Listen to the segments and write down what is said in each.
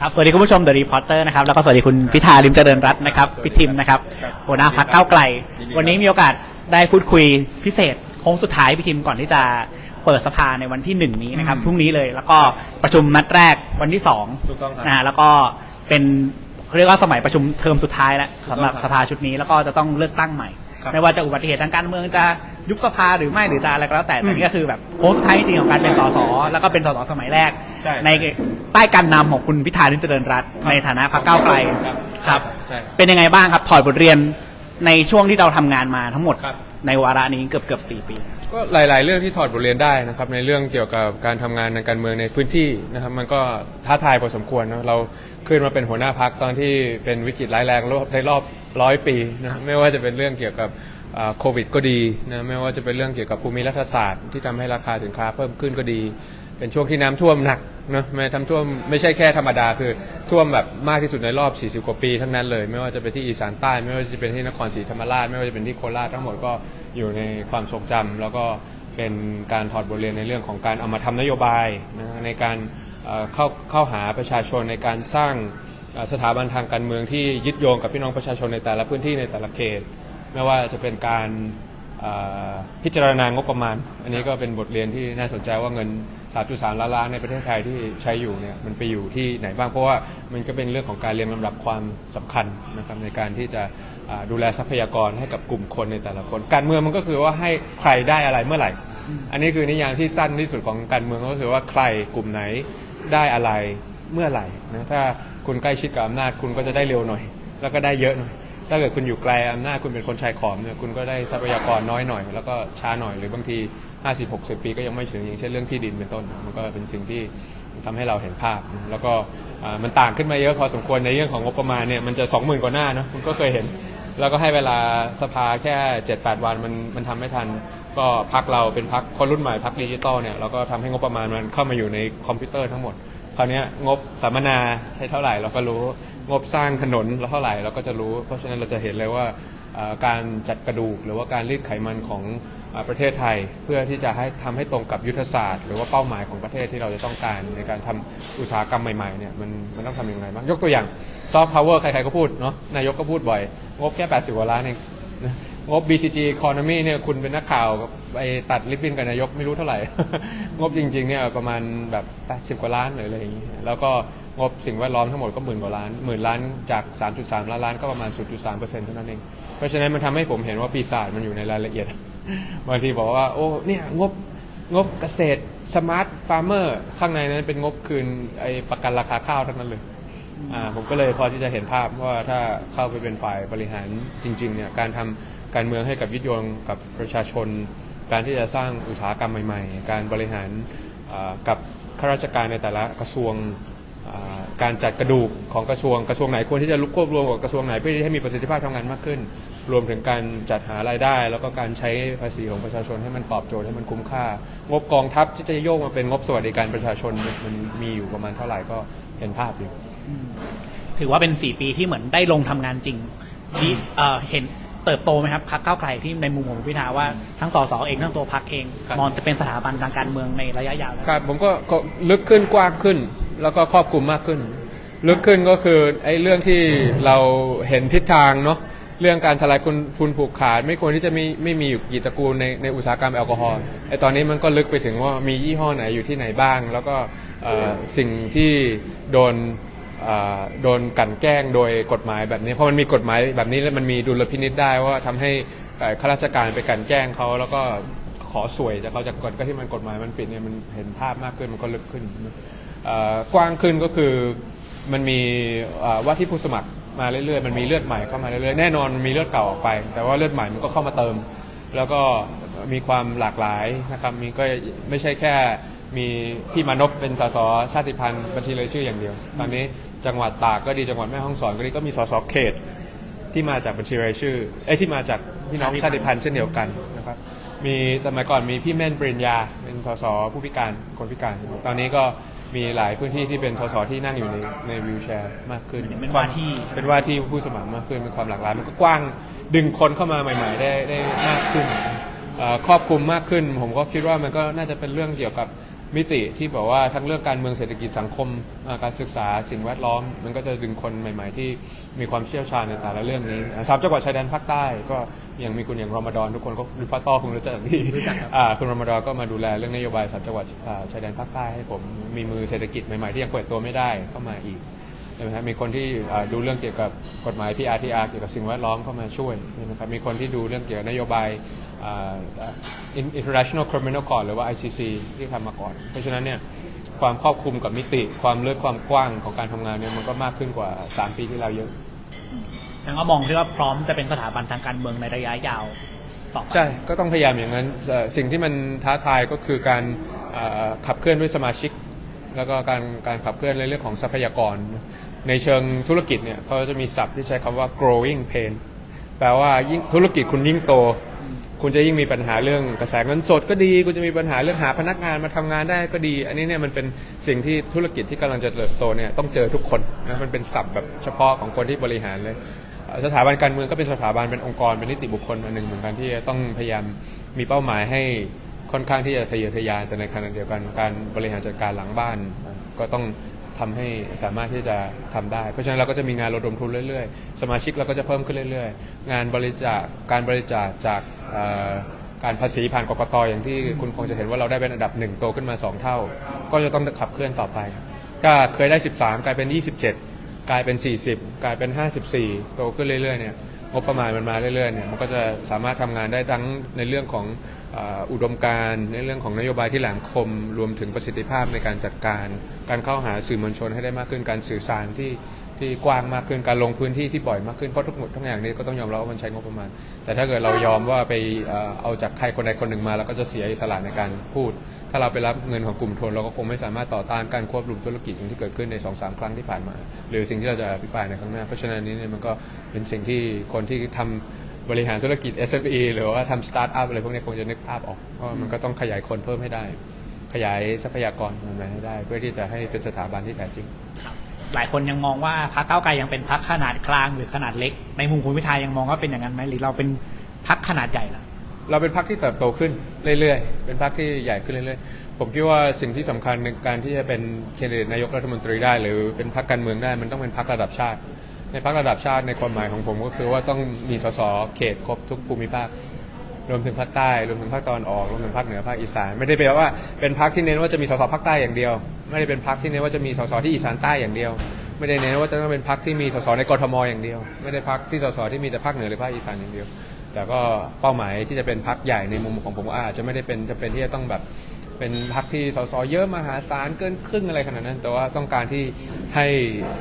ครับ สวัสดีคุณผู้ชม The Reporter นะครับ แล้วก็สวัสดีคุณพิธาลิมเจริญรัตน์นะครับพิทิมนะครับหัวหน้าพักเก้าวไกล วันนี้มีโอกาสได้พูดคุยพิเศษโค้งสุดท้ายพิทิมก่อนที่จะเปิดสภาในวันที่หนึ่งนี้นะครับพรุ่งนี้เลยแล้วก็ประชุมนัดแรกวันที่สองถูกต้องครับ นะฮะแล้วก็เป็นเรียกว่าสมัยประชุมเทอมสุดท้ายแล้วถูกต้องสำหรับครับสภาชุดนี้แล้วก็จะต้องเลือกตั้งใหม่ครับ ไม่ว่าจะอุบัติเหตุทางการเมืองจะยุบสภาหรือไม่หรือจะอะไรก็แล้วแต่แต่นี่ก็คือแบบโค้งสุดท้ายจริงๆของการเป็นสสแล้วก็เป็นสสสมัยแรก ใช่ ในใต้การนำของคุณพิธาลิมเจริญรัตน์ในฐานะพรรคก้าวไกลครับครับ ใช่เป็นยังไงบ้างครับถอดบทเรียนในช่วงที่เราทำงานมาทั้งหมด ครับ ในวาระนี้เกือบเกือบสี่ปี ก็หลาย ๆ เรื่องที่ถอดบทเรียนได้นะครับในเรื่องเกี่ยวกับการทำงานในการเมืองในพื้นที่นะครับมันก็ท้าทายพอสมควรเนอะเราขึ้นมาเป็นหัวหน้าพักตอนที่เป็นวิกฤตร้ายแรงในรอบ ร้อยปีนะไม่ว่าจะเป็นเรื่องเกี่ยวกับโควิดก็ดีนะไม่ว่าจะเป็นเรื่องเกี่ยวกับภูมิรัฐศาสตร์ที่ทำให้ราคาสินค้าเพิ่มขึ้นก็ดี เป็นช่วงที่น้ำท่วมหนักนะไม่ทำท่วมไม่ใช่แค่ธรรมดาคือท่วมแบบมากที่สุดในรอบ 40 กว่าปีทั้งนั้นเลย ไม่ว่าจะเป็นที่อีสานใต้ ไม่ว่าจะเป็นที่นครศรีธรรมราช ไม่ว่าจะเป็นที่โคราชทั้งหมดก็อยู่ในความทรงจำแล้วก็เป็นการถอดบทเรียนในเรื่องของการเอามาทำนโยบายนะในการเข้าเข้าหาประชาชนในการสร้าง สถาบันทางการเมืองที่ยึดโยงกับพี่น้องประชาชนในแต่ละพื้นที่ในแต่ละเขต ไม่ว่าจะเป็นการพิจารณางบประมาณ อันนี้ก็เป็นบทเรียนที่น่าสนใจว่าเงิน 3.3 ล้านล้านในประเทศไทยที่ใช้อยู่เนี่ยมันไปอยู่ที่ไหนบ้าง เพราะว่ามันก็เป็นเรื่องของการเรียงลำดับความสำคัญนะครับในการที่จะดูแลทรัพยากรให้กับกลุ่มคนในแต่ละคน การเมืองมันก็คือว่าให้ใครได้อะไรเมื่อไหร่ อันนี้คือนิยามที่สั้นที่สุดของการเมืองก็คือว่าใครกลุ่มไหนได้อะไรเมื่อไหร่นะถ้า คุณใกล้ชิดกับอำนาจคุณก็จะได้เร็วหน่อย แล้วก็ได้เยอะหน่อย ถ้าเกิดคุณอยู่ไกลอำนาจคุณเป็นคนชายขอบเนี่ยคุณก็ได้ทรัพยากรน้อยหน่อย แล้วก็ช้าหน่อยหรือบางที 50 60 ปีก็ยังไม่ถึงอย่างเช่นเรื่องที่ดินเป็นต้น มันก็เป็นสิ่งที่ทำให้เราเห็นภาพ แล้วก็มันต่างขึ้นมาเยอะพอสมควรในเรื่องของงบประมาณเนี่ยมันจะ 20,000 กว่าหน้าเนาะคุณก็เคยเห็น แล้วก็ให้เวลาสภาแค่ 7-8 วันมันมันทำไม่ทันก็พักเราเป็นพักคนรุ่นใหม่พักดิจิตอลเนี่ยเราก็ทำให้งบประมาณมันเข้ามาอยู่ในคอมพิวเตอร์ทั้งหมด คราวนี้งบสัมมนาใช้เท่าไหร่เราก็รู้ งบสร้างถนนเราเท่าไหร่เราก็จะรู้ เพราะฉะนั้นเราจะเห็นเลยว่าการจัดกระดูกหรือว่าการรีดไขมันของประเทศไทย เพื่อที่จะให้ทำให้ตรงกับยุทธศาสตร์ หรือว่าเป้าหมายของประเทศที่เราจะต้องการในการทำอุตสาหกรรมใหม่ๆเนี่ยมันมันต้องทำยังไงบ้างยกตัวอย่างซอฟต์พาวเวอร์ใครๆก็พูดเนาะนายกก็พูดบ่อย งบแค่ 80กว่าล้านเอง งบ BCG Economy เนี่ยคุณเป็นนักข่าวไปตัดลิปบิ้นกับนายกไม่รู้เท่าไหร่ งบจริงๆเนี่ยประมาณแบบ 80 กว่าล้านหรืออะไรอย่างนี้ แล้วก็งบสิ่งแวดล้อมทั้งหมดก็หมื่นกว่าล้านหมื่นล้านจาก 3.3 ล้านล้านก็ประมาณ 0.3เปอร์เซ็นต์เท่านั้นเอง เพราะฉะนั้นมันทำให้ผมเห็นว่าปีศาจมันอยู่ในรายละเอียด บางทีบอกว่า โอ้เนี่ยงบงบเกษตรสมาร์ทฟาร์มเมอร์ข้างในนั้นเป็นงบคืนไอประกันราคาข้าวทั้งนั้นเลย อ่าผมก็เลยพอที่จะเห็นภาพว่าถ้าเข้าไปเป็นฝ่ายบริหารจริงๆเนี่ยการทำการเมืองให้กับยึดโยงกับประชาชน การที่จะสร้างอุตสาหกรรมใหม่ ๆ การบริหารอ่ากับข้าราชการในแต่ละกระทรวงอ่าการจัดกระดูกของกระทรวงกระทรวงไหนควรที่จะลุกควบรวมกับกระทรวงไหนเพื่อที่ให้มีประสิทธิภาพทำงานมากขึ้น รวมถึงการจัดหารายได้ แล้วก็การใช้ภาษีของประชาชนให้มันตอบโจทย์ให้มันคุ้มค่า งบกองทัพที่จะโยกมาเป็นงบสวัสดิการประชาชนมันมันมีอยู่ประมาณเท่าไหร่ก็เห็นภาพอยู่ ถือว่าเป็นสี่ปีที่เหมือนได้ลงทำงานจริงที่เอ่อเห็นเติบโตไหมครับพักเก้าวไกลที่ในมุมของคุณพิธาว่าทั้งสสเองทั้งตัวพักเอง ครับ มองจะเป็นสถาบันทางการเมืองในระยะยาวแล้ว ครับผมก็ก็ลึกขึ้นกว้างขึ้น แล้วก็ครอบคลุมมากขึ้น ลึกขึ้นก็คือไอ้เรื่องที่เราเห็นทิศทางเนาะเรื่องการทลายคุณทุนผูกขาด ไม่ควรที่จะมีไม่มีอยู่กี่ตระกูลในในอุตสาหกรรมแอลกอฮอล์ไอ้ตอนนี้มันก็ลึกไปถึงว่ามียี่ห้อไหนอยู่ที่ไหนบ้าง แล้วก็เอ่อสิ่งที่โดนอ่า โดนกลันแกล้งโดยกฎหมายแบบนี้ เพราะมันมีกฎหมายแบบนี้แล้วมันมีดุลพินิษได้ว่าทำให้ข้าราชการไปกลันแกล้งเขาแล้วก็ขอสวยจากเขาจากกฎก็ที่มันกฎหมายมันปิดเนี่ยมันเห็นภาพมากขึ้นมันก็ลึกขึ้นกว้างขึ้นก็คือมันมีว่าที่ผู้สมัครมาเรื่อยๆมันมีเลือดใหม่เข้ามาเรื่อยๆแน่นอนมันมีเลือดเก่าออกไป แต่ว่าเลือดใหม่มันก็เข้ามาเติม แล้วก็มีความหลากหลายนะครับมีก็ไม่ใช่แค่มีพี่มานพเป็นสสชาติพันธุ์บัญชีรายชื่ออย่างเดียว ตอนนี้ จังหวัดตากก็ดีจังหวัดแม่ฮ่องสอนก็ดีก็มีสสเขต ที่มาจากบัญชีรายชื่อเอ้ยที่มาจากพี่น้องชาติพันธุ์เช่นเดียวกันนะครับมีสมัยก่อนมีพี่แม่นปริญญาเป็นสสผู้พิการคนพิการ ตอนนี้ก็มีหลายพื้นที่ที่เป็นสสที่นั่งอยู่ในในวิวแชร์มากขึ้นเป็นว่าที่เป็นว่าที่ผู้สมัครมากขึ้นเป็นความหลากหลายมันก็กว้างดึงคนเข้ามาใหม่ ๆ ได้ได้มากขึ้นเอ่อครอบคลุมมากขึ้น ผมก็คิดว่ามันก็น่าจะเป็นเรื่องเกี่ยวกับ มิติที่บอกว่าทั้งเรื่องการเมืองเศรษฐกิจสังคมอ่าการศึกษาสิ่งแวดล้อม มันก็จะดึงคนใหม่ ๆ ที่มีความเชี่ยวชาญในแต่ละเรื่องนี้อ่าสามจังหวัดชายแดนภาคใต้ก็ยังมีคุณอย่างรอมฎอนทุกคนก็หรือป้าต้อคงรู้จักดีอ่าคุณรอมฎอนก็มาดูแลเรื่องนโยบายสามจังหวัดอ่าชายแดนภาคใต้ให้ผมมีมือเศรษฐกิจใหม่ๆที่ยังเปิดตัวไม่ได้เข้ามาอีกใช่ไหมครับมีคนที่อ่าดูเรื่องเกี่ยวกับกฎหมาย PRTR เกี่ยวกับสิ่งแวดล้อมเข้ามาช่วยนะครับมีคนที่ดูเรื่องเกี่ยวกับนโยบายอ่าอ่า International Criminal Court หรือว่า ICC ที่ทำมาก่อน เพราะฉะนั้นเนี่ยความครอบคลุมกับมิติความลึกความกว้างของการทำงานเนี่ยมันก็มากขึ้นกว่า 3 ปีที่แล้วเยอะ แล้วก็มองที่ว่าพร้อมจะเป็นสถาบันทางการเมืองในระยะยาวต่อไป ใช่ ก็ต้องพยายามอย่างนั้นเอ่อสิ่งที่มันท้าทายก็คือการเอ่อขับเคลื่อนด้วยสมาชิก แล้วก็การการขับเคลื่อนในเรื่องของทรัพยากร ในเชิงธุรกิจเนี่ยเขาจะมีศัพท์ที่ใช้คำว่า growing pain แปลว่ายิ่งธุรกิจคุณยิ่งโต คุณจะยิ่งมีปัญหาเรื่องกระแสเงินสดก็ดี คุณจะมีปัญหาเรื่องหาพนักงานมาทำงานได้ก็ดี อันนี้เนี่ยมันเป็นสิ่งที่ธุรกิจที่กำลังจะเติบโตเนี่ยต้องเจอทุกคนนะมันเป็นศัพท์แบบเฉพาะของคนที่บริหารเลย สถาบันการเมืองก็เป็นสถาบันเป็นองค์กรเป็นนิติบุคคลอันหนึ่งเหมือนกันที่ต้องพยายามมีเป้าหมายให้ค่อนข้างที่จะทะเยอทะยานแต่ในขณะเดียวกันการบริหารจัดการหลังบ้านก็ต้อง ทำให้สามารถที่จะทำได้ เพราะฉะนั้นเราก็จะมีงานระดมทุนเรื่อยๆ สมาชิกเราก็จะเพิ่มขึ้นเรื่อยๆ งานบริจาคการบริจาคจากการภาษีผ่านกกตอย่างที่คุณคงจะเห็นว่าเราได้เป็นอันดับหนึ่งโตขึ้นมาสองเท่า ก็จะต้องขับเคลื่อนต่อไป ก็เคยได้ 13 กลายเป็น 27 กลายเป็น 40 กลายเป็น 54 โตขึ้นเรื่อยๆเนี่ย งบประมาณมันมาเรื่อยๆเนี่ยมันก็จะสามารถทำงานได้ทั้งในเรื่องของอุดมการณ์ในเรื่องของนโยบายที่แหลมคม รวมถึงประสิทธิภาพในการจัดการ การเข้าหาสื่อมวลชนให้ได้มากขึ้นการสื่อสารที่ที่กว้างมากขึ้นการลงพื้นที่ที่บ่อยมากขึ้นเพราะทุกหมดทั้งอย่างนี้ก็ต้องยอมรับว่ามันใช้งบประมาณ แต่ถ้าเกิดเรายอมว่าไปเอ่อเอาจากใครคนใดคนหนึ่งมาเราก็จะเสียอิสระในการพูด ถ้าเราไปรับเงินของกลุ่มทุนเราก็คงไม่สามารถต่อต้านการควบรวมธุรกิจอย่างที่เกิดขึ้นใน2อสครั้งที่ผ่านมา หรือสิ่งที่เราจะอภิปรายในครั้งหน้า เพราะฉะนั้นนี้เนี่ยมันก็เป็นสิ่งที่คนที่ทำบริหารธุรกิจ SME หรือว่าทำสตาร์ทอัพอะไรพวกนี้คงจะนึกภาพออกว่ามันก็ต้องขยายคนเพิ่มให้ได้ ขยายทรัพยากรมันมาให้ได้ เพื่อที่จะให้เป็นสถาบันที่แท้จริงหลายคนยังมองว่าพรรคเก้าไกลยังเป็นพรรคขนาดกลางหรือขนาดเล็ก ในมุมคุณพิธายังมองว่าเป็นอย่างนั้นไหมหรือเราเป็นพรรคขนาดใหญ่ล่ะ เราเป็นพรรคที่เติบโตขึ้นเรื่อยๆ เป็นพรรคที่ใหญ่ขึ้นเรื่อยๆ ผมคิดว่าสิ่งที่สำคัญในการที่จะเป็นแคนดิเดตนายกรัฐมนตรีได้ หรือเป็นพรรคการเมืองได้มันต้องเป็นพรรคระดับชาติ ในพรรคระดับชาติในความหมายของผมก็คือว่าต้องมีสสเขตครบทุกภูมิภาครวมถึงภาคใต้รวมถึงภาคตะวันออกรวมถึงภาคเหนือภาคอีสานไม่ได้แปลว่าเป็นพรรคที่เน้นว่าจะมีสสภาคใต้อย่างเดียว ไม่ได้เป็นพรรคที่เน้นว่าจะมีสสที่อีสานใต้อย่างเดียว ไม่ได้เน้นว่าจะต้องเป็นพรรคที่มีสสในกรทมอย่างเดียว ไม่ได้พรรคที่สสที่มีแต่ภาคเหนือหรือภาคอีสานอย่างเดียว แต่ก็เป้าหมายที่จะเป็นพรรคใหญ่ในมุมของผมอาจจะไม่ได้เป็นจะเป็นที่จะต้องแบบเป็นพรรคที่สสเยอะมหาศาลเกินครึ่งอะไรขนาดนั้น แต่ว่าต้องการที่ให้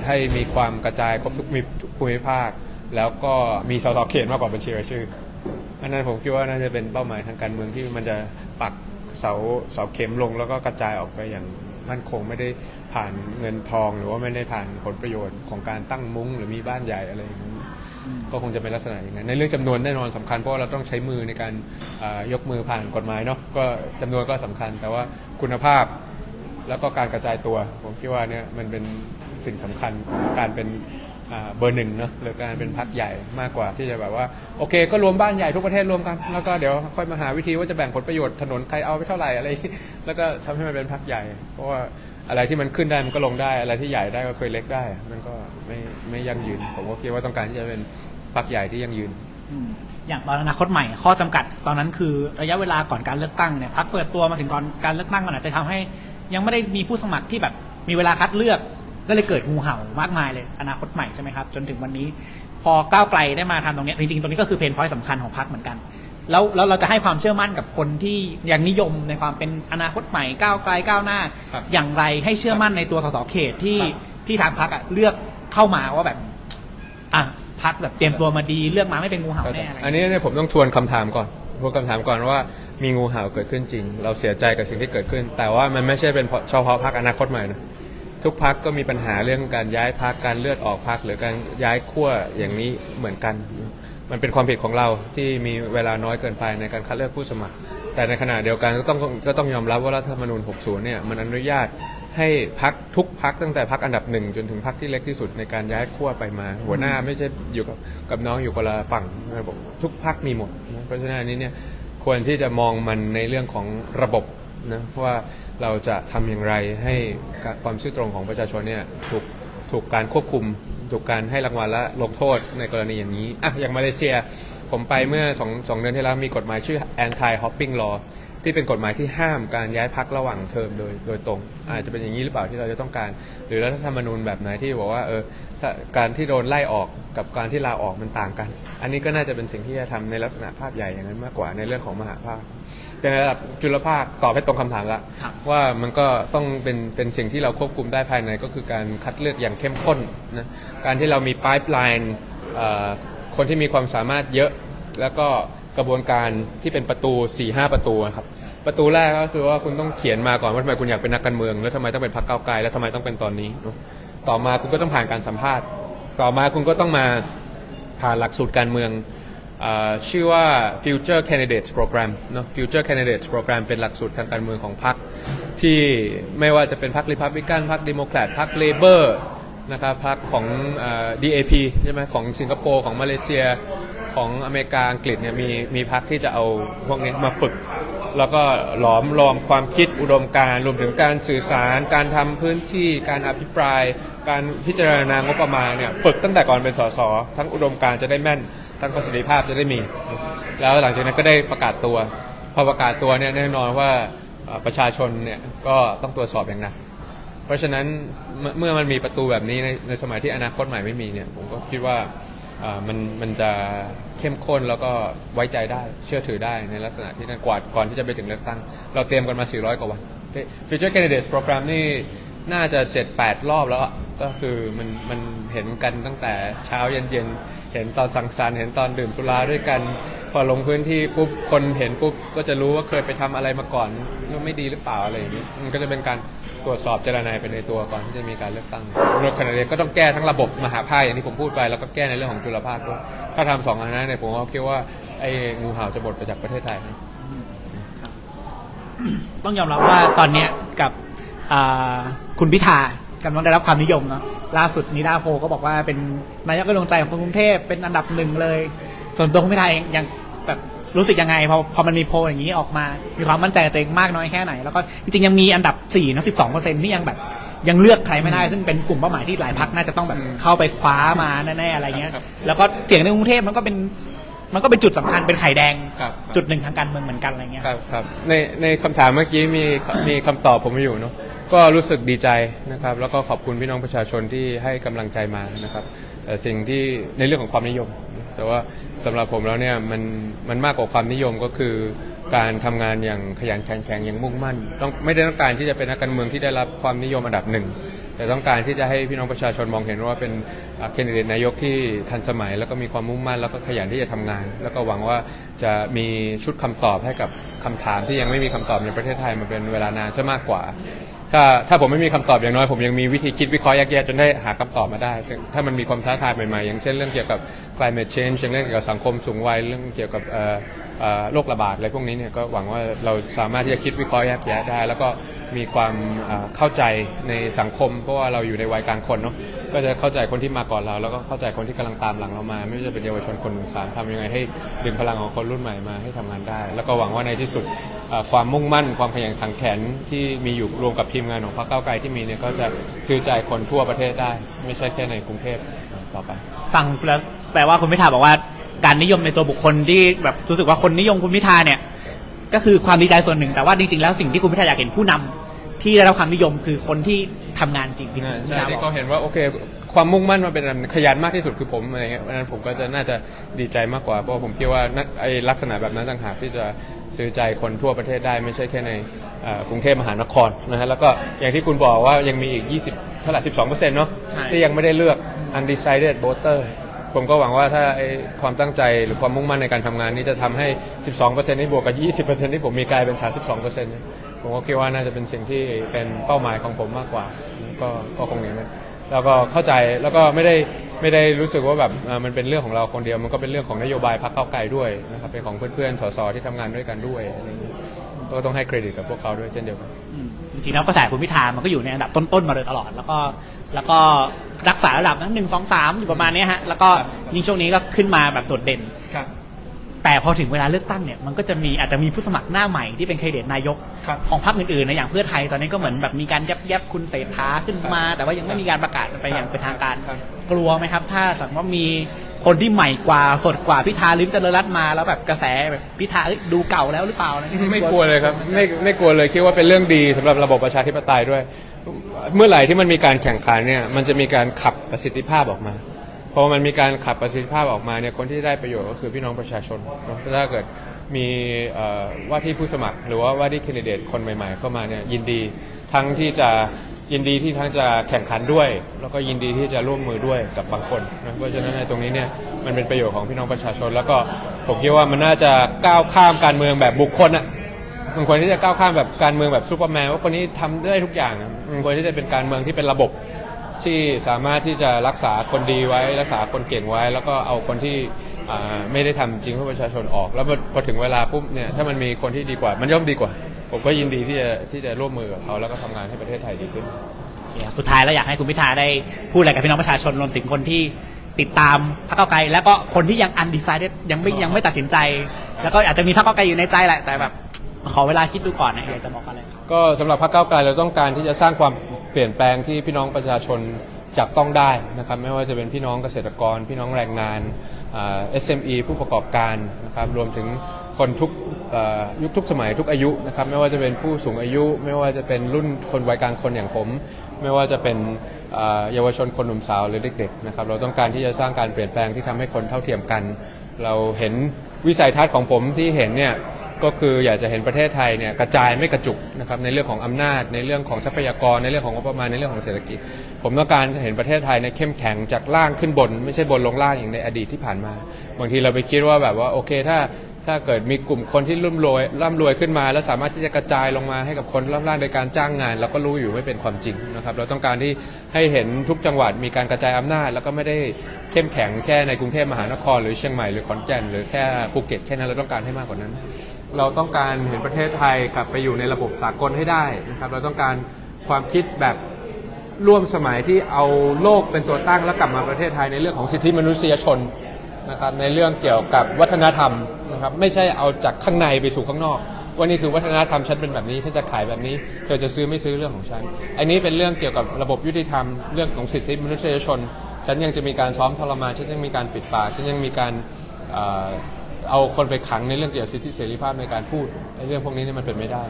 ให้มีความกระจายครบทุกมีทุกภูมิภาค แล้วก็มีสสเขตมากกว่าบัญชีรายชื่ออันนั้นผมคิดว่าน่าจะเป็นเป้าหมายทางการเมืองที่มันจะปักเสาเสาเข็มลง แล้วก็กระจายออกไปอย่างมั่นคงไม่ได้ผ่านเงินทองหรือว่าไม่ได้ผ่านผลประโยชน์ของการตั้งมุ้งหรือมีบ้านใหญ่อะไรอย่างนี้ ก็คงจะเป็นลักษณะอย่างนั้นในเรื่องจำนวนแน่นอนสำคัญเพราะว่าเราต้องใช้มือในการยกมือผ่านกฎหมายเนาะก็จำนวนก็สำคัญ แต่ว่าคุณภาพแล้วก็การกระจายตัว ผมคิดว่าเนี่ยมันเป็นสิ่งสำคัญของการเป็นเบอร์หนึ่งเนาะหรือการเป็นพักใหญ่มากกว่าที่จะแบบว่า โอเค ก็รวมบ้านใหญ่ทุกประเทศรวมกัน แล้วก็เดี๋ยวค่อยมาหาวิธีว่าจะแบ่งผลประโยชน์ถนนใครเอาไปเท่าไหร่อะไร แล้วก็ทำให้มันเป็นพักใหญ่ เพราะว่า อะไรที่มันขึ้นได้มันก็ลงได้ อะไรที่ใหญ่ได้ก็เคยเล็กได้ มันก็ไม่ไม่ยั่งยืน ผมก็คิดว่าต้องการที่จะเป็นพักใหญ่ที่ยั่งยืน อย่างตอนอนาคตใหม่ ข้อจำกัดตอนนั้นคือระยะเวลาก่อนการเลือกตั้งเนี่ยพักเปิดตัวมาถึงก่อนการเลือกตั้งมันอาจจะทำให้ ยังไม่ได้มีผู้สมัครที่แบบมีเวลาคัดเลือกก็เลยเกิดงูเห่ามากมายเลย อนาคตใหม่ใช่ไหมครับ จนถึงวันนี้ พอก้าวไกลได้มาทำตรงเนี้ยจริงๆตรงนี้ก็คือเพนพอยต์สำคัญของพักเหมือนกัน แล้วแล้วเราจะให้ความเชื่อมั่นกับคนที่ยังนิยมในความเป็นอนาคตใหม่ก้าวไกลก้าวหน้า ครับอย่างไรให้เชื่อมั่นในตัวสสเขตที่ที่ทางพักเลือกเข้ามาว่าแบบอะพักแบบเตรียมตัวมาดีเลือกมาไม่เป็นงูเห่าแน่อะไรอันนี้เนี่ยผมต้องทวนคำถามก่อนทวนคำถามก่อนว่ามีงูเห่าเกิดขึ้นจริง เราเสียใจกับสิ่งที่เกิดขึ้น แต่ว่ามันไม่ใช่เป็นเพราะเฉพาะพักอนาคตใหม่นะทุกพักก็มีปัญหาเรื่องการย้ายพักการเลือดออกพักหรือการย้ายขั้วอย่างนี้เหมือนกัน มันเป็นความผิดของเราที่มีเวลาน้อยเกินไปในการคัดเลือกผู้สมัคร แต่ในขณะเดียวกันก็ต้องก็ต้องยอมรับว่ารัฐธรรมนูญ 60 เนี่ยมันอนุญาตให้พักทุกพักตั้งแต่พักอันดับหนึ่งจนถึงพักที่เล็กที่สุดในการย้ายขั้วไปมา หัวหน้าไม่ใช่อยู่กับกับน้องอยู่คนละฝั่งระบบทุกพักมีหมด เพราะฉะนั้นอันนี้เนี่ยควรที่จะมองมันในเรื่องของระบบนะเพราะว่าเราจะทำอย่างไรให้ความซื่อตรงของประชาชนเนี่ยถูก ถูกการควบคุม ถูกการให้รางวัลและลงโทษในกรณีอย่างนี้อะอย่างมาเลเซีย ผมไปเมื่อสองสองเดือนที่แล้วมีกฎหมายชื่อ anti hopping law ที่เป็นกฎหมายที่ห้ามการย้ายพักระหว่างเทอมโดยโดยตรง อาจจะเป็นอย่างนี้หรือเปล่าที่เราจะต้องการ หรือรัฐธรรมนูญแบบไหนที่บอกว่าเออการที่โดนไล่ออกกับการที่ลาออกมันต่างกัน อันนี้ก็น่าจะเป็นสิ่งที่จะทำในลักษณะภาพใหญ่อย่างนั้นมากกว่าในเรื่องของมหาภาค ในระดับจุลภาคตอบให้ตรงคำถามละครับ ว่ามันก็ต้องเป็นเป็นสิ่งที่เราควบคุมได้ภายในก็คือการคัดเลือกอย่างเข้มข้นนะการที่เรามี pipeline เอ่อคนที่มีความสามารถเยอะ แล้วก็กระบวนการที่เป็นประตู 4 5 ประตูนะครับ ประตูแรกก็คือว่าคุณต้องเขียนมาก่อนว่าทำไมคุณอยากเป็นนักการเมือง แล้วทำไมต้องเป็นพรรคก้าวไกลแล้วทำไมต้องเป็นตอนนี้เนอะต่อมาคุณก็ต้องผ่านการสัมภาษณ์ ต่อมาคุณก็ต้องมาผ่านหลักสูตรการเมืองเออ ชื่อว่า Future Candidates Program เนอะ Future Candidates Program เป็นหลักสูตรทางการเมืองของพรรคที่ไม่ว่าจะเป็นพรรครีพับลิกันพรรคเดโมแครตพรรคเลเบอร์นะครับพรรคของอ DAP ใช่ไหมของสิงคโปร์ของมาเลเซียของอเมริกาอังกฤษเนี่ยมีมีพรรคที่จะเอาพวกนี้มาฝึก แล้วก็หลอมรวมความคิดอุดมการรวมถึงการสื่อสาร การทำพื้นที่การอภิปราย การพิจารณางบประมาณเนี่ยฝึกตั้งแต่ก่อนเป็นสสทั้งอุดมการจะได้แม่น ทั้งประสิทธิภาพจะได้มี แล้วหลังจากนั้นก็ได้ประกาศตัวพอประกาศตัวเนี่ยแน่นอนว่าประชาชนเนี่ยก็ต้องตรวจสอบอย่างหนักเพราะฉะนั้นเมื่อมันมีประตูแบบนี้ในในสมัยที่อนาคตใหม่ไม่มีเนี่ยผมก็คิดว่ามันมันจะเข้มข้นแล้วก็ไว้ใจได้เชื่อถือได้ในลักษณะที่นั่นกว่าก่อนที่จะไปถึงเลือกตั้ง เราเตรียมกันมา 400 กว่าวัน Future Candidates Program นี่น่าจะ 7-8 รอบแล้ว ก็คือมันมันเห็นกันตั้งแต่เช้าเย็นเย็นเห็นตอนสังสรรค์เห็นตอนดื่มสุราด้วยกัน พอลงพื้นที่ปุ๊บคนเห็นปุ๊บก็จะรู้ว่าเคยไปทำอะไรมาก่อนแล้ไม่ดีหรือเปล่าอะไรอย่างนี้มันก็จะเป็นการตรวจสอบเจรนายไปในตัวก่อนที่จะมีการเลือกตั้งโดยขณะเดียวกันก็ต้องแก้ทั้งระบบมหาภาคอย่างที่ผมพูดไปแล้วก็แก้ในเรื่องของจุลภาคด้วยถ้าทำสองอันนั้นเนี่ยผมก็คิดว่าไอ้งูเห่าจะหมดไปจากประเทศไทยต้องยอมรับว่าตอนเนี้ยกับคุณพิธา กำลังได้รับความนิยมเนาะล่าสุดนิดาโพลก็บอกว่าเป็นนายกกำลังใจของคนกรุงเทพเป็นอันดับหนึ่งเลย ส่วนตัวคุณพิธาเองยังแบบรู้สึกยังไงพอพอมันมีโพลอย่างนี้ออกมา มีความมั่นใจในตัวเองมากน้อยแค่ไหน แล้วก็จริงๆยังมีอันดับ4นะ12เปอร์เซ็นที่ยังแบบยังเลือกใครไม่ได้ ซึ่งเป็นกลุ่มเป้าหมายที่หลายพักน่าจะต้องแบบเข้าไปคว้ามาแน่ๆอะไรเงี้ยครับแล้วก็เสียงในกรุงเทพมันก็เป็นมันก็เป็นจุดสำคัญเป็นไข่แดงครับจุดหนึ่งทางการเมืองเหมือนกันอะไรเงี้ยครับครับในในคำถามเมื่อกี้มีมีคำตอบผมอยู่เนาะ ก็รู้สึกดีใจนะครับ แล้วก็ขอบคุณพี่น้องประชาชนที่ให้กำลังใจมานะครับแต่สิ่งที่ในเรื่องของความนิยม แต่ว่าสำหรับผมแล้วเนี่ยมันมันมากกว่าความนิยมก็คือ การทำงานอย่างขยันขันแข็งอย่างมุ่งมั่น ต้องไม่ได้ต้องการที่จะเป็นนักการเมืองที่ได้รับความนิยมอันดับหนึ่ง แต่ต้องการที่จะให้พี่น้องประชาชนมองเห็นว่าเป็นแคนดิเดตนายกที่ทันสมัย แล้วก็มีความมุ่งมั่น แล้วก็ขยันที่จะทำงาน แล้วก็หวังว่าจะมีชุดคำตอบให้กับคำถามที่ยังไม่มีคำตอบในประเทศไทยมาเป็นเวลานานซะมากกว่า ถ้าถ้าผมไม่มีคำตอบอย่างน้อยผมยังมีวิธีคิดวิเคราะห์แยกแยะจนได้หาคำตอบมาได้ ถ้ามันมีความท้าทายใหม่ๆ อย่างเช่นเรื่องเกี่ยวกับ climate change เรื่องเกี่ยวกับสังคมสูงวัยเรื่องเกี่ยวกับเอ่อเอ่อโรคระบาดอะไรพวกนี้เนี่ยก็หวังว่าเราสามารถที่จะคิดวิเคราะห์แยกแยะได้ แล้วก็มีความเอ่อเข้าใจในสังคม เพราะว่าเราอยู่ในวัยกลางคนเนาะ ก็จะเข้าใจคนที่มาก่อนเรา แล้วก็เข้าใจคนที่กำลังตามหลังเรามา ไม่ว่าจะเป็นเยาวชนคนหนุ่มสามทำยังไงให้ดึงพลังของคนรุ่นใหม่มาให้ทำงานได้ แล้วก็หวังว่าในที่สุดเอ่อความมุ่งมั่น ความขยันขันแข็งที่มีอยู่รวมกับทีมงานของพรรคก้าวไกลที่มีเนี่ยก็จะซื้อใจคนทั่วประเทศได้ ไม่ใช่แค่ในกรุงเทพต่อไป ฟังแล้วแปลว่าคุณพิธาบอกว่า การนิยมในตัวบุคคลที่แบบรู้สึกว่าคนนิยมคุณพิธาเนี่ย ก็คือความดีใจส่วนหนึ่งแต่ว่าจริงๆแล้วสิ่งที่คุณพิธาอยากเห็นผู้นำที่ได้รับความนิยมคือคนที่ ทำงานจริงที่คุณพิใช่ธาบที่อกเขาเห็นว่าโอเค ความมุ่งมั่นมันเป็นอันขยันมากที่สุดคือผมอะไรเงี้ยเพราะฉะนั้นผมก็จะน่าจะดีใจมากกว่าเพราะว่าผมคิดว่านั่นไอ้ลักษณะแบบนั้นต่างหากที่จะซื้อใจคนทั่วประเทศได้ไม่ใช่แค่ในเอ่อกรุงเทพมหานครนะฮะแล้วก็อย่างที่คุณบอกว่ายังมีอีก 20เท่าไหร่12เปอร์เซ็นต์เนาะใช่ที่ยังไม่ได้เลือก undecided voter ผมก็หวังว่าถ้าไอ้ความตั้งใจหรือความมุ่งมั่นในการทำงานนี้จะทำให้ 12%นี้บวกกับ 20%ที่ผมมีกลายเป็น 32%ผมก็คิดว่าน่าจะเป็นสิ่งที่เป็นเป้าหมายของผมมากกว่า ก็ก็คงอย่างนั้นแล้วก็เข้าใจแล้วก็ไม่ได้ไม่ได้รู้สึกว่าแบบเอ่อมันเป็นเรื่องของเราคนเดียว มันก็เป็นเรื่องของนโยบายพรรคเก้าวไกลด้วยนะครับเป็นของเพื่อนๆสสที่ทำงานด้วยกันด้วยอะไรอย่างนี้ก็ต้องให้เครดิตกับพวกเขาด้วยเช่นเดียวกัน อืมจริงๆแล้วกระแสคุณพิธามันก็อยู่ในอันดับต้นๆมาโดยตลอด แล้วก็แล้วก็ รักษาระดับนั้นหนึ่งสองสามอยู่ประมาณเนี้ยฮะแล้วก็ยิ่งช่วงนี้ก็ขึ้นมาแบบโดดเด่น ครับ แต่พอถึงเวลาเลือกตั้งเนี่ยมันก็จะมีอาจจะมีผู้สมัครหน้าใหม่ที่เป็นแคนดิเดตนายก ครับ ของพรรคอื่นๆนะอย่างเพื่อไทยตอนนี้ก็เหมือนแบบมีการยับยับคุณเศรษฐาขึ้นมา แต่ว่ายังไม่มีการประกาศไปอย่างเป็นทางการ ครับ กลัวไหมครับ ถ้าสมมติว่ามีคนที่ใหม่กว่าสดกว่าพิธาลิมเจริญรัตน์มาแล้วแบบกระแสแบบพิธาเอ้ยดูเก่าแล้วหรือเปล่าอะไรเงี้ย ไม่กลัวเลยครับไม่ไม่กลัวเลยคิดว่าเป็นเรื่องดีสำหรับระบบประชาธิปไตยด้วย เมื่อไหร่ที่มันมีการแข่งขันเนี่ยมันจะมีการขับประสิทธิภาพออกมาพอมันมีการขับประสิทธิภาพออกมาเนี่ยคนที่ได้ประโยชน์ก็คือพี่น้องประชาชนเนอะถ้าเกิดมีว่าที่ผู้สมัคร หรือว่าว่าที่คนดิเดตคนใหม่ ๆ เข้ามาเนี่ยยินดีทั้งที่จะยินดีที่ทั้งจะแข่งขันด้วย แล้วก็ยินดีที่จะร่วมมือด้วยกับบางคนนะเพราะฉะนั้นในตรงนี้เนี่ยมันเป็นประโยชน์ของพี่น้องประชาชน แล้วก็ผมคิดว่ามันน่าจะก้าวข้ามการเมืองแบบบุคคลอะ มันควรที่จะก้าวข้ามแบบการเมืองแบบซูเปอร์แมนว่าคนนี้ทำได้ทุกอย่างมันควรที่จะเป็นการเมืองที่เป็นระบบที่สามารถที่จะรักษาคนดีไว้ รักษาคนเก่งไว้ แล้วก็เอาคนที่ไม่ได้ทำจริงเพื่อประชาชนออก แล้วพอถึงเวลาปุ๊บเนี่ยถ้ามันมีคนที่ดีกว่า มันย่อมดีกว่า ผมก็ยินดีที่จะที่จะร่วมมือกับเขาแล้วก็ทำงานให้ประเทศไทยดีขึ้นสุดท้ายแล้วอยากให้คุณพิธาได้พูดอะไรกับพี่น้องประชาชนรวมถึงคนที่ติดตามพรรคเก้าไกล แล้วก็คนที่ยัง undecided ยังไม่ยังไม่ตัดสินใจ แล้วก็อาจจะมีพรรคเก้าไกลอยู่ในใจแหละแต่แบบ ขอเวลาคิดดูก่อนนะอยากจะบอกอะไรครับก็สำหรับพรรคก้าวไกลเราต้องการที่จะสร้างความเปลี่ยนแปลงที่พี่น้องประชาชนจับต้องได้นะครับไม่ว่าจะเป็นพี่น้องเกษตรกร พี่น้องแรงงานอ่า SME ผู้ประกอบการนะครับรวมถึงคนทุกยุคทุกสมัยทุกอายุนะครับไม่ว่าจะเป็นผู้สูงอายุ ไม่ว่าจะเป็นรุ่นคนวัยกลางคนอย่างผม ไม่ว่าจะเป็นเอ่อเยาวชนคนหนุ่มสาวหรือเด็กๆนะครับเราต้องการที่จะสร้างการเปลี่ยนแปลงที่ทำให้คนเท่าเทียมกัน เราเห็นวิสัยทัศน์ของผมที่เห็นเนี่ย ก็คืออยากจะเห็นประเทศไทยเนี่ยกระจายไม่กระจุกนะครับในเรื่องของอำนาจ ในเรื่องของทรัพยากรในเรื่องของงบประมาณในเรื่องของเศรษฐกิจ ผมต้องการเห็นประเทศไทยเนี่ยเข้มแข็งจากล่างขึ้นบน ไม่ใช่บนลงล่างอย่างในอดีตที่ผ่านมา บางทีเราไปคิดว่าแบบว่าโอเคถ้าถ้าเกิดมีกลุ่มคนที่ร่ำรวยร่ำรวยขึ้นมา แล้วสามารถที่จะกระจายลงมาให้กับคนร่ำล่างโดยการจ้างงานเราก็รู้อยู่ไม่เป็นความจริงนะครับเราต้องการที่ให้เห็นทุกจังหวัดมีการกระจายอำนาจ แล้วก็ไม่ได้เข้มแข็งแค่ในกรุงเทพมหานคร หรือเชียงใหม่หรือขอนแก่นหรือแค่ภูเก็ตแค่นั้นเราต้องการให้มากกว่านั้น เราต้องการเห็นประเทศไทยกลับไปอยู่ในระบบสากลให้ได้นะครับ เราต้องการความคิดแบบร่วมสมัยที่เอาโลกเป็นตัวตั้งแล้วกลับมาประเทศไทยในเรื่องของสิทธิมนุษยชนนะครับในเรื่องเกี่ยวกับวัฒนธรรมนะครับไม่ใช่เอาจากข้างในไปสู่ข้างนอก ว่านี่คือวัฒนธรรมฉันเป็นแบบนี้ฉันจะขายแบบนี้เธอจะซื้อไม่ซื้อเรื่องของฉันอันนี้เป็นเรื่องเกี่ยวกับระบบยุติธรรมเรื่องของสิทธิมนุษยชน ฉันยังจะมีการซ้อมทรมานฉันยังมีการปิดปากฉันยังมีการ เอาคนไปขังในเรื่องเกี่ยวกับสิทธิเสรีภาพในการพูดไอ้เรื่องพวกนี้เนี่ยมันเป็นไม่ได้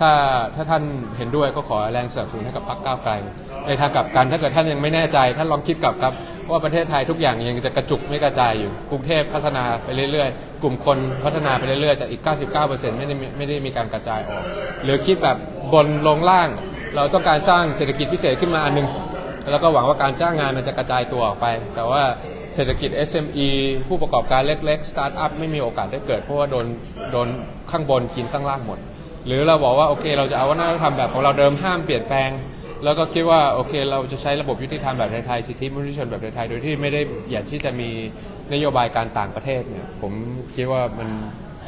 ถ้าถ้าท่านเห็นด้วยก็ขอแรงสนับสนุนให้กับพรรคก้าวไกล ในทางกลับกันถ้าเกิดท่านยังไม่แน่ใจท่านลองคิดกลับครับว่าประเทศไทยทุกอย่างยังจะกระจุกไม่กระจายอยู่ กรุงเทพพัฒนาไปเรื่อยๆ กลุ่มคนพัฒนาไปเรื่อยๆ แต่อีก 99%ไม่ได้ไม่ได้มีการกระจายออก หรือคิดแบบบนลงล่าง เราต้องการสร้างเศรษฐกิจพิเศษขึ้นมาอันหนึง แล้วก็หวังว่าการจ้างงานมันจะกระจายตัวออกไป แต่ว่า เศรษฐกิจ SME ผู้ประกอบการเล็กๆ สตาร์ทอัพไม่มีโอกาสได้เกิด เพราะว่าโดนโดนข้างบนกินข้างล่างหมด หรือเราบอกว่าโอเค เราจะเอาวัฒนธรรมแบบของเราเดิมห้ามเปลี่ยนแปลง แล้วก็คิดว่าโอเค เราจะใช้ระบบยุติธรรมแบบไทยสิทธิมนุษยชนแบบไทยโดยที่ไม่ได้อยากที่จะมีนโยบายการต่างประเทศเนี่ยผมคิดว่ามัน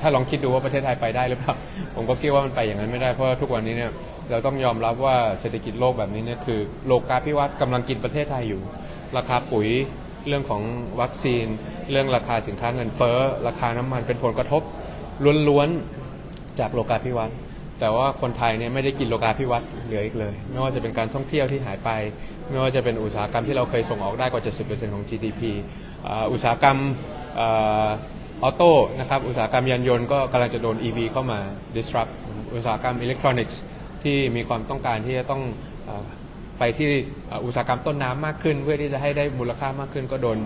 ถ้าลองคิดดูว่าประเทศไทยไปได้หรือเปล่า ผมก็คิดว่ามันไปอย่างนั้นไม่ได้เพราะทุกวันนี้เนี่ยเราต้องยอมรับว่าเศรษฐกิจโลกแบบนี้เนี่ยคือโลกาภิวัตน์กำลังกินประเทศไทยอยู่ ราคาปุ๋ย เรื่องของวัคซีน เรื่องราคาสินค้าเงินเฟ้อ ราคาน้ำมันเป็นผลกระทบล้วนๆจากโลกาภิวัตน์แต่ว่าคนไทยเนี่ยไม่ได้กินโลกาภิวัตน์เหลืออีกเลย ไม่ว่าจะเป็นการท่องเที่ยวที่หายไป ไม่ว่าจะเป็นอุตสาหกรรมที่เราเคยส่งออกได้กว่า 70%ของ GDP อุตสาหกรรมออโต้นะครับอุตสาหกรรมยานยนต์ก็กำลังจะโดน EV เข้ามา disrupt อุตสาหกรรมอิเล็กทรอนิกส์ที่มีความต้องการที่จะต้อง ไปที่อุตสาหกรรมต้นน้ำมากขึ้น เพื่อที่จะให้ได้มูลค่ามากขึ้นก็โดน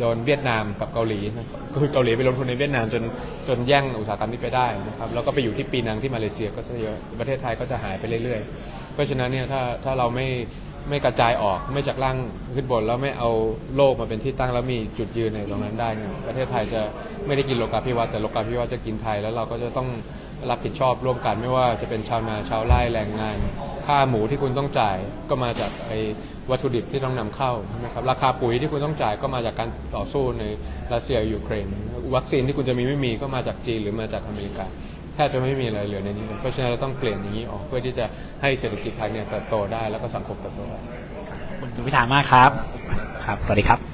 โดนเวียดนามกับเกาหลีคือเกาหลีไปลงทุนในเวียดนามจนจนแย่งอุตสาหกรรมนี้ไปได้นะครับแล้วก็ไปอยู่ที่ปีนังที่มาเลเซียก็ซะเยอะประเทศไทยก็จะหายไปเรื่อยๆ เพราะฉะนั้นเนี่ยถ้าถ้าเราไม่ไม่กระจายออกไม่จากล่างขึ้นบนแล้วไม่เอาโลกมาเป็นที่ตั้งแล้วมีจุดยืนในตรงนั้นได้เนี่ยประเทศไทยจะไม่ได้กินโลกาภิวัตน์แต่โลกาภิวัตน์จะกินไทยแล้วเราก็จะต้อง รับผิดชอบร่วมกันไม่ว่าจะเป็นชาวนาชาวไร่แรงงาน ค่าหมูที่คุณต้องจ่ายก็มาจากไอ้วัตถุดิบที่ต้องนำเข้านะครับราคาปุ๋ยที่คุณต้องจ่ายก็มาจากการต่อสู้ในรัสเซียยูเครนวัคซีนที่คุณจะมีไม่มีก็มาจากจีนหรือมาจากอเมริกาแทบจะไม่มีอะไรเหลือในนี้เลยเพราะฉะนั้นเราต้องเปลี่ยนอย่างนี้ออกเพื่อที่จะให้เศรษฐกิจไทยเนี่ยเติบโตได้แล้วก็สังคมเติบโตได้คุณพิธามากครับครับ สวัสดีครับ